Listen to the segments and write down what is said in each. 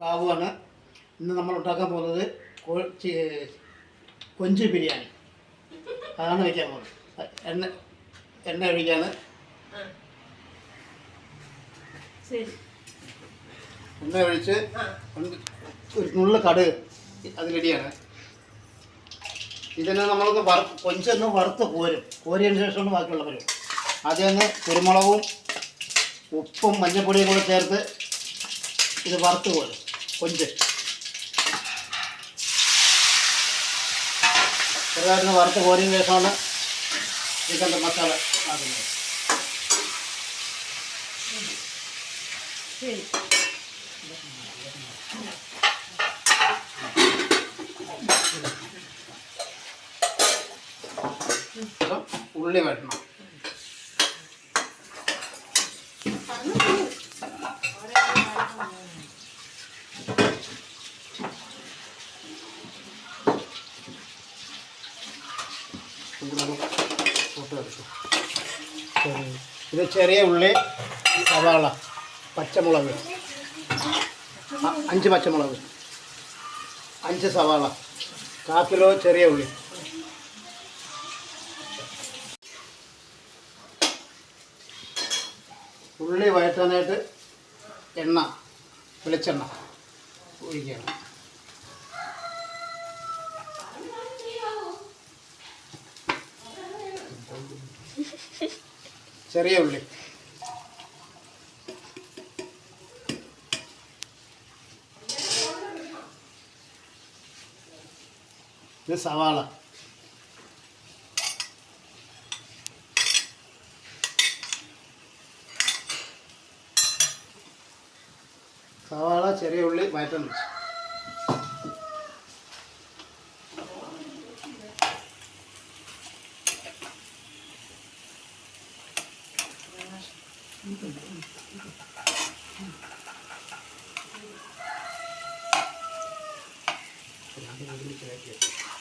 ബാബുവാണ് ഇന്ന് നമ്മൾ ഉണ്ടാക്കാൻ പോകുന്നത് കൊഞ്ച് ബിരിയാണി. അതാണ് വയ്ക്കാൻ പോകുന്നത്. എണ്ണ എണ്ണ ഒഴിക്കാണ്. എണ്ണ ഒഴിച്ച് ഒരു നുള്ള കട് അതിലിടിയാണ് ഇതിനെ നമ്മളൊന്ന് വറ കൊഞ്ചൊന്ന് വറുത്ത് കോരും. കോരിയതിന് ശേഷമാണ് ബാക്കിയുള്ള പരിപാടി. ആദ്യം ഒന്ന് കുരുമുളകും ഉപ്പും മഞ്ഞൾപ്പൊടിയും കൂടെ ചേർത്ത് ഇത് വറുത്ത് കോരും. കൊഞ്ച്. ചെറുതായിട്ട് വറുത്ത് കോരിയതിന് ശേഷമാണ് ചിക്കന്റെ മസാല ആക്കുന്നത്. ഉള്ളി വെട്ടണം ഇത് ചെറിയ ഉള്ളി സവാള പച്ചമുളക്. അഞ്ച് പച്ചമുളക്. അഞ്ച് സവാള. കാ കിലോ ചെറിയ ഉള്ളി. ഉള്ളി വഴറ്റാനായിട്ട് എണ്ണ വെളിച്ചെണ്ണ ഒഴിക്കുകയാണ്. ചെറിയ ഉള്ളി. ഇത് സവാള. സവാള ചെറിയ ഉള്ളി വഴറ്റാൻ വെച്ചു.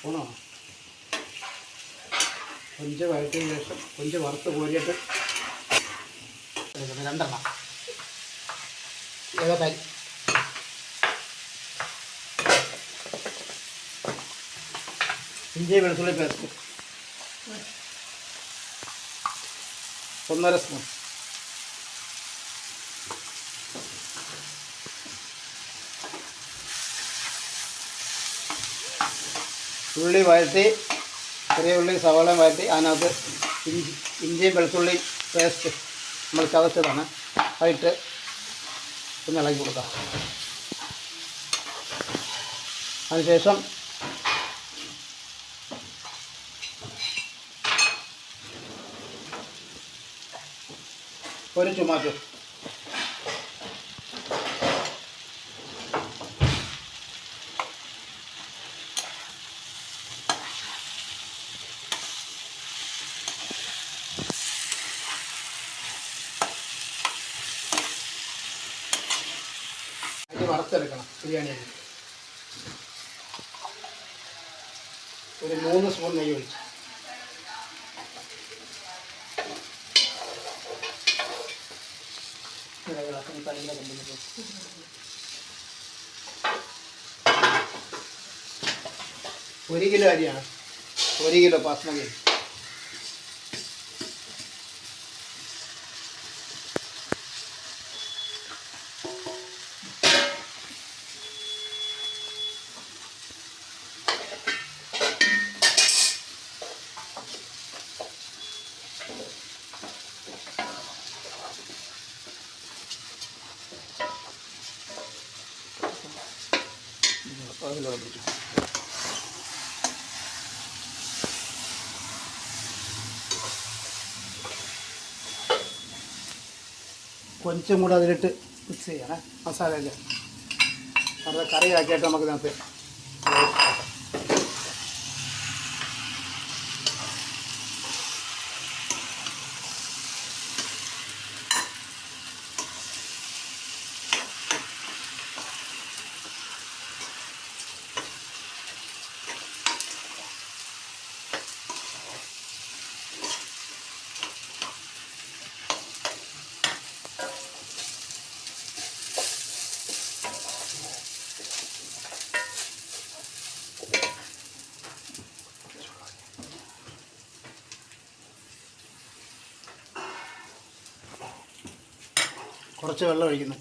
പോണോ കൊഞ്ച് വഴറ്റിയതിന് ശേഷം കൊഞ്ച് വറുത്ത് കോരിയിട്ട് എടുക്കണം. ഏതോ ഏതൊക്കെ ഇഞ്ചി വെളുത്തുള്ളി പേസ്റ്റ്. ഒന്നര സ്പൂൺ. ഉള്ളി വഴറ്റി ചെറിയ ഉള്ളി സവാള വഴറ്റി അതിനകത്ത് ഇഞ്ചി ഇഞ്ചിയും വെളുത്തുള്ളി പേസ്റ്റ് നമ്മൾ ചതച്ചതാണ്. അതിട്ട് ഒന്ന് ഇളക്കി കൊടുക്കാം. അതിനുശേഷം ഒരു ടൊമാറ്റോ അരി വറുത്തെടുക്കണം ബിരിയാണി അരി ഒരു മൂന്ന് സ്പൂൺ നെയ്യ് ഒഴിച്ചു. ഒരു കിലോ അരിയാണ്. ഒരു കിലോ ബാസ്മതി അരി അതിലോട്ട് കുറച്ചും കൂടെ അതിലിട്ട് മിക്സ് ചെയ്യണേ മസാലയിൽ അത് കറിയാക്കിയിട്ട് നമുക്ക് ഇതിനകത്ത് കുറച്ച് വെള്ളം ഒഴിക്കുന്നു.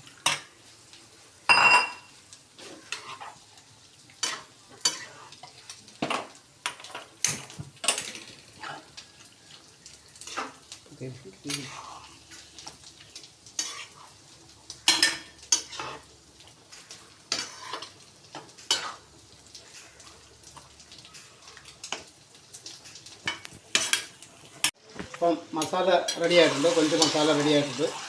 അപ്പം മസാല റെഡി ആയിട്ടുണ്ട്. കൊഞ്ച് മസാല റെഡി ആയിട്ടുണ്ട്.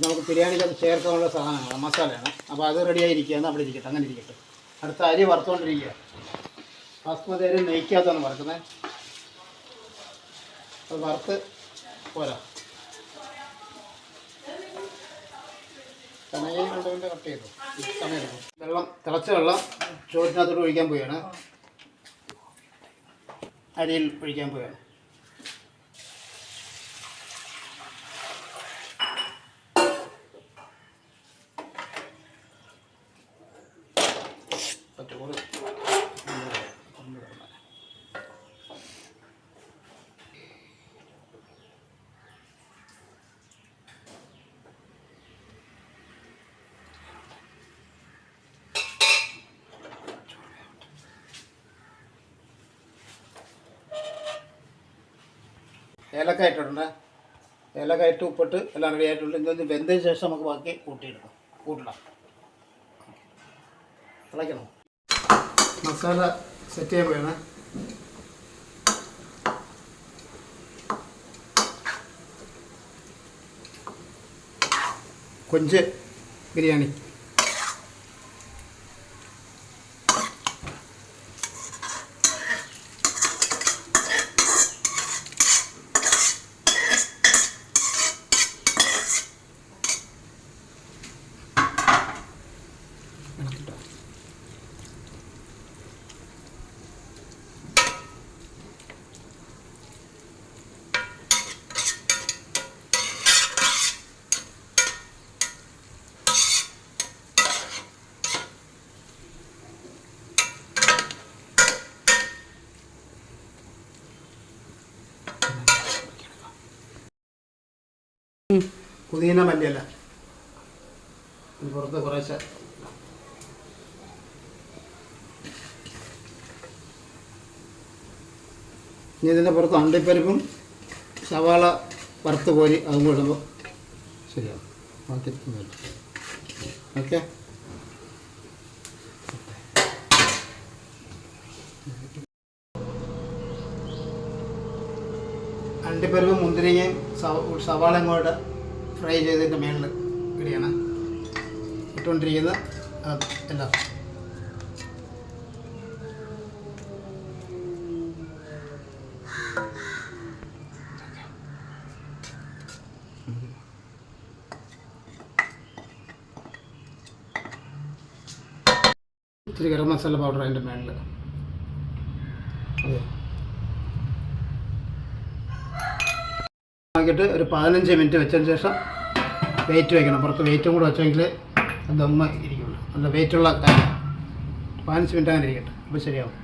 നമുക്ക് ബിരിയാണിക്ക് ചേർക്കാനുള്ള സാധനങ്ങളാണ് മസാലയാണ്. അപ്പോൾ അത് റെഡി ആയിരിക്കുകയാണ്. അവിടെ ഇരിക്കട്ടെ അങ്ങനെ ഇരിക്കട്ടെ. അടുത്ത അരി വറുത്തുകൊണ്ടിരിക്കുക. ബാസ്മതി അരി നെയ്ക്കാത്താണ് വറുക്കുന്നത്. അത് വറുത്ത് പോരാ. സമയം കൊണ്ടുകൊണ്ട് കട്ട് ചെയ്തു. സമയം എടുക്കും. വെള്ളം തിളച്ച വെള്ളം ചോറ്റിനകത്തോട്ട് ഒഴിക്കാൻ പോവുകയാണ്. അരിയിൽ ഒഴിക്കാൻ പോവുകയാണ്. ഏലക്ക ഇട്ടിട്ടുണ്ട്. ഏലക്ക ഇട്ട് ഉപ്പിട്ട് എല്ലാം റെഡി ആയിട്ടുണ്ട്. ഇതൊന്ന് വെന്തതിന് ശേഷം നമുക്ക് ബാക്കി കൂട്ടിയിടണം കൂട്ടിടാം. തിളയ്ക്കണം. മസാല സെറ്റ് ചെയ്യാൻ പോയാണ് കൊഞ്ച് ബിരിയാണി. പുതിന മല്ലിയല്ല. പുറത്ത് കുറേശ്ശെ. ഇനി ഇതിന്റെ പുറത്ത് അണ്ടിപ്പരിപ്പും സവാള വറുത്ത് കോരി അതും കൂടെ ബാക്കി ഓക്കെ? അണ്ടിപ്പരിപ്പും മുന്തിരിങ്ങയും സവ- സവാളയും കൂടെ ഫ്രൈ ചെയ്തതിന്റെ മേളിൽ ഇടിയാണ് ഇട്ടുകൊണ്ടിരിക്കുന്ന അത് എല്ലാം. ഇത്തിരി ഗരം മസാല പൗഡർ അതിന്റെ മേളിൽ അതെ. ആക്കിയിട്ട് ഒരു പതിനഞ്ച് മിനിറ്റ് വെച്ചതിന് ശേഷം വെയിറ്റ് വെക്കണം. പുറത്ത് വെയിറ്റും കൂടെ വെച്ചെങ്കിൽ ദമ്മ ഇരിക്കുള്ളൂ. നല്ല വെയിറ്റുള്ള കാര്യം. പതിനഞ്ച് മിനിറ്റ് അങ്ങനെ ഇരിക്കട്ടെ. അപ്പോൾ ശരിയാവും.